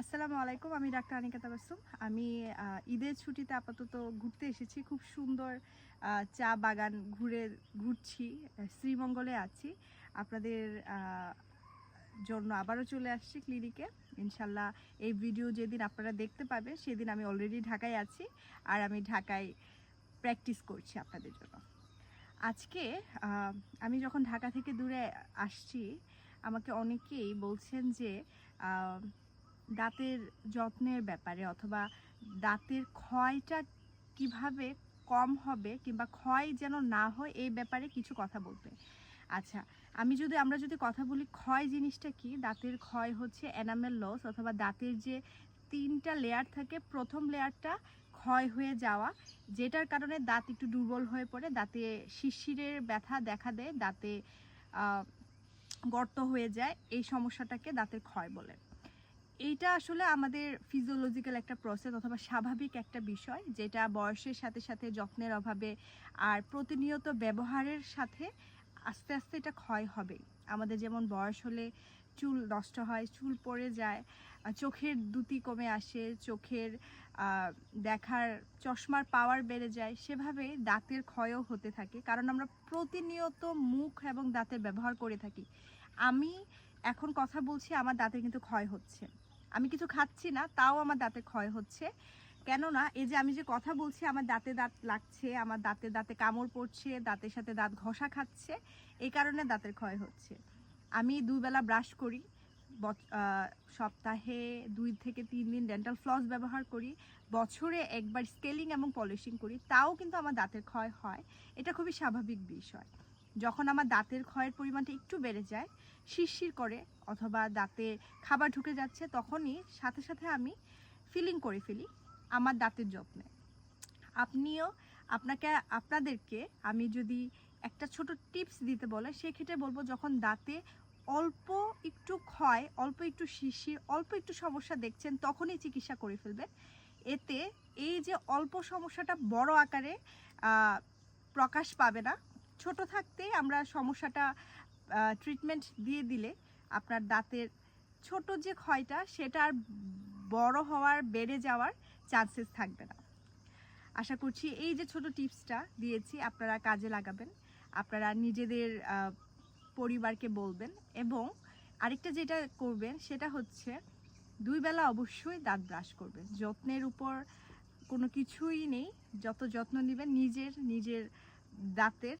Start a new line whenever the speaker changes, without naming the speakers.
আসসালামু আলাইকুম, আমি ডাক্তার আনিকা তাবাসুম আমি ঈদের ছুটিতে আপাতত ঘুরতে এসেছি। খুব সুন্দর চা বাগান ঘুরে, ঘুরছি, শ্রীমঙ্গলে আছি। আপনাদের জন্য আবারও চলে আসছি ক্লিনিকে। ইনশাল্লাহ এই ভিডিও যেদিন আপনারা দেখতে পাবে, সেদিন আমি অলরেডি ঢাকায় আছি আর আমি ঢাকায় প্র্যাকটিস করছি আপনাদের জন্য। আজকে আমি যখন ঢাকা থেকে দূরে আসছি, আমাকে অনেকেই বলছেন যে দাঁতের যত্নের ব্যাপারে অথবা দাঁতের ক্ষয়টা কীভাবে কম হবে কিংবা ক্ষয় যেন না হয়, এই ব্যাপারে কিছু কথা বলতে আচ্ছা আমি যদি, আমরা যদি কথা বলি ক্ষয় জিনিসটা কি? দাঁতের ক্ষয় হচ্ছে এনামেল লস অথবা দাঁতের যে তিনটা লেয়ার থাকে, প্রথম লেয়ারটা ক্ষয় হয়ে যাওয়া, যেটার কারণে দাঁত একটু দুর্বল হয়ে পড়ে, দাঁতে শিরশিরের ব্যথা দেখা দেয়, দাঁতে গর্ত হয়ে যায়, এই সমস্যাটাকে দাঁতের ক্ষয় বলে। এইটা আসলে আমাদের ফিজিওলজিক্যাল একটা প্রসেস অথবা স্বাভাবিক একটা বিষয়, যেটা বয়সের সাথে সাথে যত্নের অভাবে আর প্রতিনিয়ত ব্যবহারের সাথে আস্তে আস্তে এটা ক্ষয় হবে। আমাদের যেমন বয়স হলে চুল নষ্ট হয়, চুল পড়ে যায় চোখের দুতি কমে আসে, চোখের দেখার চশমার পাওয়ার বেড়ে যায়, সেভাবে দাঁতের ক্ষয়ও হতে থাকে। কারণ আমরা প্রতিনিয়ত মুখ এবং দাঁতের ব্যবহার করে থাকি। আমি এখন কথা বলছি, আমার দাঁতের কিন্তু ক্ষয় হচ্ছে। আমি কিছু খাচ্ছি না, তাও আমার দাঁতে ক্ষয় হচ্ছে। কেননা এই যে আমি যে কথা বলছি, আমার দাঁতে দাঁত লাগছে, আমার দাঁতে দাঁতে কামড় পড়ছে, দাঁতের সাথে দাঁত ঘষা খাচ্ছে, এই কারণে দাঁতের ক্ষয় হচ্ছে। আমি দুই বেলা ব্রাশ করি সপ্তাহে দুই থেকে তিন দিন ডেন্টাল ফ্লস ব্যবহার করি, বছরে একবার স্কেলিং এবং পলিশিং করি, তাও কিন্তু আমার দাঁতের ক্ষয় হয়। এটা খুবই স্বাভাবিক বিষয়। যখন আমার দাঁতের ক্ষয়ের পরিমাণটা একটু বেড়ে যায়, শিরশির করে অথবা দাঁতে খাবার ঢুকে যাচ্ছে, তখনই সাথে সাথে আমি ফিলিং করে ফেলি আমার দাঁতের যত্নে। আপনিও আপনাকে, আপনাদেরকে আমি যদি একটা ছোট টিপস দিতে বলে, সেক্ষেত্রে বলব যখন দাঁতে অল্প একটু ক্ষয়, অল্প একটু শিশির অল্প একটু সমস্যা দেখছেন, তখনই চিকিৎসা করে ফেলবেন। এতে এই যে অল্প সমস্যাটা বড় আকারে প্রকাশ পাবে না ছোট থাকতেই আমরা সমস্যাটা ট্রিটমেন্ট দিয়ে দিলে আপনার দাঁতের ছোট যে ক্ষয়টা সেটা আর বড় হওয়ার, বেড়ে যাওয়ার চান্সেস থাকবে না। আশা করছি এই যে ছোট টিপসটা দিয়েছি আপনারা কাজে লাগাবেন, আপনারা নিজেদের পরিবারকে বলবেন এবং আরেকটা যেটা করবেন সেটা হচ্ছে দুই বেলা অবশ্যই দাঁত ব্রাশ করবেন। যত্নের উপর কোনো কিছুই নেই, যত যত্ন নেবেন নিজের নিজের দাঁতের